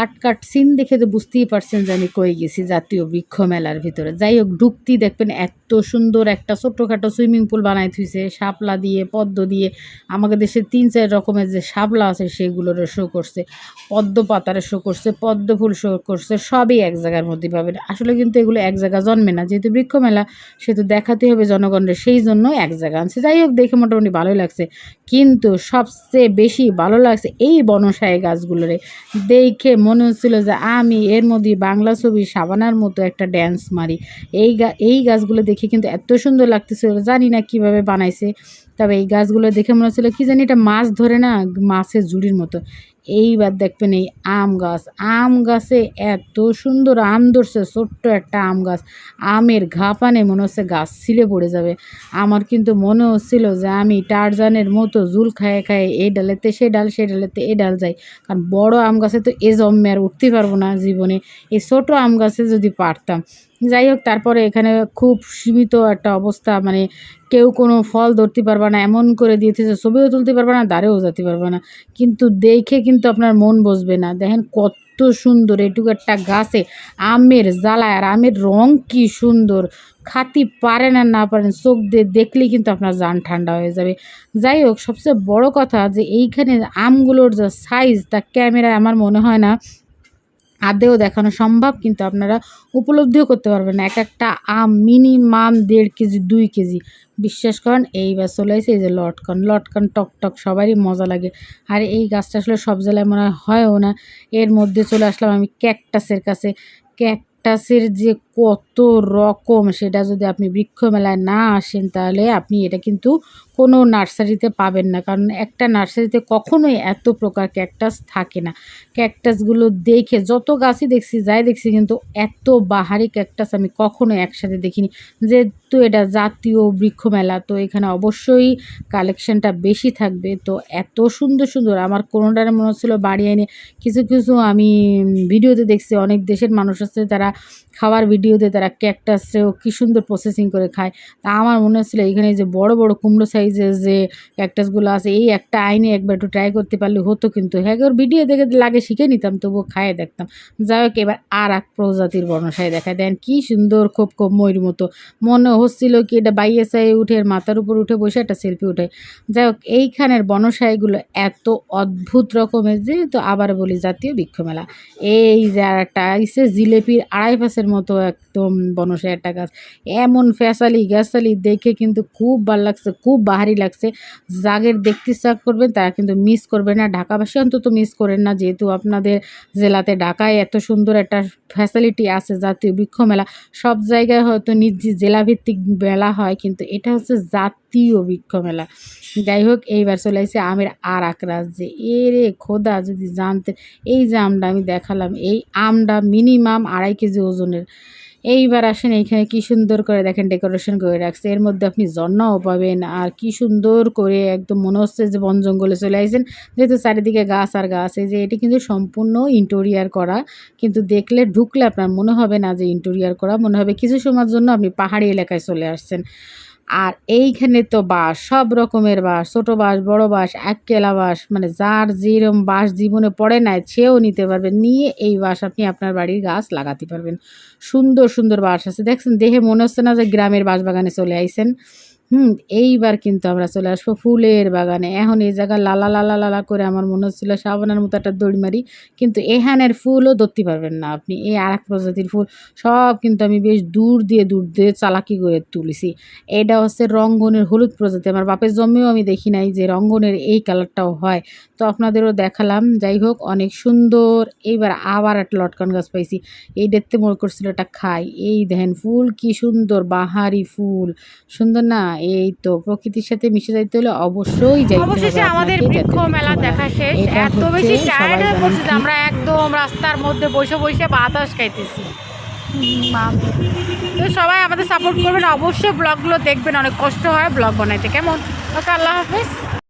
রাস্তার সিন দেখে তো বুঝতেই পারছেন যে আমি কয়ে গেছি জাতীয় বৃক্ষ মেলার ভিতরে। যাই হোক, ঢুকতেই দেখবেন এত সুন্দর একটা ছোট্টখাটো সুইমিং পুল বানাই থুইছে, শাপলা দিয়ে, পদ্ম দিয়ে। আমাদের দেশে তিন, চার রকমের যে শাপলা আছে সেগুলোর শো করছে, পদ্ম পাতারে শো করছে, পদ্ম ফুল শো করছে, সবই এক জায়গার মধ্যে পাবেন। আসলে কিন্তু এগুলো এক জায়গা জন্মে না, যেহেতু বৃক্ষ মেলা সেহেতু দেখাতে হবে জনগণের, সেই জন্য এক জায়গা আনছে। যাই হোক, দেখে মোটামুটি ভালোই লাগছে। কিন্তু সবচেয়ে বেশি ভালো লাগছে এই বনসায় গাছগুলোরে। দেখে মনে হচ্ছিল যে আমি এর মধ্যে বাংলা ছবি সাবানার মতো একটা ড্যান্স মারি। এই এই গাছগুলো দেখে কিন্তু এত সুন্দর লাগতেছিল, জানি না কীভাবে বানাইছে। তবে এই গাছগুলো দেখে মনে হচ্ছিল কী জানি এটা মাছ ধরে না, মাছের ঝুড়ির মতো। এইবার দেখবেন এই আম গাছ। আম গাছে এত সুন্দর আম ধরছে, ছোট্ট একটা আম গাছ। আমের ঘাপানে মনে হচ্ছে গাছ ছিলে পড়ে যাবে। আমার কিন্তু মনে হচ্ছিল যে আমি টারজানের মতো জুল খায়ে খায়ে এই ডালেতে সে ডাল, সে ডালেতে এ ডাল যাই। কারণ বড় আম গাছে তো এ জন্মে আর উঠতে পারব না জীবনে। এই ছোটো আম গাছে যদি পারতাম যাই হোক, তারপরে এখানে খুব সীমিত একটা অবস্থা মানে কেউ কোনো ফল ধরতে পারবে না, এমন করে দিয়েছে ছবিও তুলতে পারবে না দাঁড়েও যেতে পারবে না। কিন্তু দেখে কিন্তু আপনার মন বসবে না। দেখেন কত সুন্দর, এটুকু একটা গাছে আমের জ্বালায় আর আমের রং কি সুন্দর। খাতি পারেন আর না পারেন, চোখ দিয়ে দেখলেই কিন্তু আপনার যান ঠান্ডা হয়ে যাবে। যাই হোক, সবচেয়ে বড় কথা যে এইখানে আমগুলোর যা সাইজ তা ক্যামেরায় আমার মনে হয় না আদেও দেখানো সম্ভব, কিন্তু আপনারা উপলব্ধিও করতে পারবেন এক একটা আম মিনিমাম দেড় কেজি, দুই কেজি। বিশ্বাস করেন এইবার চলে এসে এই যে লটকন। লটকন টকটক টক সবারই মজা লাগে। আর এই গাছটা আসলে সব জেলায় মনে হয়ও না। এর মধ্যে চলে আসলাম আমি ক্যাকটাসের কাছে। ক্যাকটাসের যে কত রকম সেটা যদি আপনি বৃক্ষ মেলায় না আসেন তাহলে আপনি এটা কিন্তু কোনো নার্সারিতে পাবেন না। কারণ একটা নার্সারিতে কখনোই এত প্রকার ক্যাকটাস থাকে না। ক্যাকটাসগুলো দেখে যত গাছই দেখছি, যাই দেখছি কিন্তু এত বাহারি ক্যাকটাস আমি কখনো একসাথে দেখিনি। যেহেতু এটা জাতীয় বৃক্ষ মেলা তো এখানে অবশ্যই কালেকশনটা বেশি থাকবে। তো এত সুন্দর সুন্দর আমার কোনোটার মনে হচ্ছিল বাড়ি এনে কিছু কিছু আমি ভিডিওতে দেখছি। অনেক দেশের মানুষ আছে তারা খাওয়ার ভিডিওতে তারা ক্যাকটাসেও কী সুন্দর প্রসেসিং করে খায়। তা আমার মনে হচ্ছিল এখানে যে বড় বড় কুমড়ো সাইজের যে ক্যাকটাসগুলো আছে, এই একটা আইনে একবার একটু ট্রাই করতে পারলে হতো কিন্তু। হ্যাঁ ভিডিও দেখে লাগে, শিখে নিতাম, তবুও খায়ে দেখতাম। যাই হোক, এবার আর এক প্রজাতির বনসাই দেখা দেন কি সুন্দর খুব খুব ময়ূর মতো। মনে হচ্ছিল কি এটা বাইয়ে সাইয়ে উঠে, মাথার উপর উঠে বসে একটা সেলফি উঠে। যাই হোক, এইখানের বনসাইগুলো এত অদ্ভুত রকমের, যেহেতু আবার বলি জাতীয় বৃক্ষ মেলা এই যে একটা আইসে জিলেপির আড়াই পাশের মতো একদম বনসে একটা গাছ। এমন ফ্যাসালি গ্যাসালি দেখে কিন্তু খুব ভালো লাগছে, খুব বাহারি লাগছে। জাগের দেখতে ইচ্ছা করবেন তারা কিন্তু মিস করবে না। ঢাকাবাসী অন্তত মিস করেন না। যেহেতু আপনাদের জেলাতে ঢাকায় এত সুন্দর একটা ফ্যাসিলিটি আছে, জাতীয় বৃক্ষ মেলা। সব জায়গায় হয়তো নিজ জেলাভিত্তিক মেলা হয়, কিন্তু এটা হচ্ছে জাতীয় বৃক্ষ মেলা। যাই হোক, এইবার চলে আসছে আমের আর এক রাজ্যে এ রে খোদা, যদি জানতেন এই যে আমটা আমি দেখালাম, এই আমটা মিনিমাম আড়াই কেজি ওজনের। এইবার আসেন এইখানে কি সুন্দর করে দেখেন ডেকোরেশন করে রাখছে। এর মধ্যে আপনি জন্নাও পাবেন, আর কি সুন্দর করে একদম মনে হচ্ছে যে বন জঙ্গলে চলে আসছেন যেহেতু চারিদিকে গাছ আর গাছ, এই যে এটি কিন্তু সম্পূর্ণ ইন্টোরিয়ার করা। কিন্তু দেখলে ঢুকলে আপনার মনে হবে না যে ইন্টোরিয়ার করা। মনে হবে কিছু সময়ের জন্য আপনি পাহাড়ি এলাকায় চলে আসছেন। আর এইখানে তো বাঁশ সব রকমের বাঁশ ছোটো বাঁশ বড় বাঁশ এককেলা বাঁশ মানে যার যেরম বাঁশ জীবনে পড়ে নেয় সেও নিতে পারবেন নিয়ে এই বাস আপনি আপনার বাড়ির গাছ লাগাতে পারবেন। সুন্দর সুন্দর বাস আছে। দেখছেন দেখে মনে হচ্ছে না যে গ্রামের বাঁশ বাগানে চলে আইসেন হুম, এইবার কিন্তু আমরা চলে আসব ফুলের বাগানে। এখন এই জায়গা লালা লালা লালা করে আমার মনে হচ্ছিল সাবানের মতো একটা দড়ি মারি, কিন্তু এখানের ফুলও ধরতে পারবেন না আপনি। এই আর এক প্রজাতির ফুল, সব কিন্তু আমি বেশ দূর দিয়ে দূর দিয়ে চালাকি করে তুলেছি। এটা হচ্ছে রঙ্গনের হলুদ প্রজাতি। আমার বাপের জন্মেও আমি দেখি নাই যে রঙ্গনের এই কালারটাও হয়। তো আপনাদেরও দেখালাম, যাই হোক, অনেক সুন্দর। এইবার আবার একটা লটকন গাছ পাইছি। এই দেখতে মনে করছিল এটা খাই। এই দেখেন ফুল, কি সুন্দর, বাহারি ফুল। সুন্দর না? এই তো প্রকৃতির সাথে মিশে যাইতে হলে অবশ্যই যাইতে হবে অবশেষে আমাদের বৃক্ষ মেলা দেখা শেষ। এত বেশি টায়ার্ড হয়ে পড়ছি আমরা একদম রাস্তার মধ্যে বসে বসে বাতাস খাইতেছি। তো সবাই আমাদের সাপোর্ট করবেন। অবশ্যই ব্লগগুলো দেখবেন। অনেক কষ্ট হয় ব্লগ বানাইতে। কেমন? ওকে আল্লাহ হাফেজ।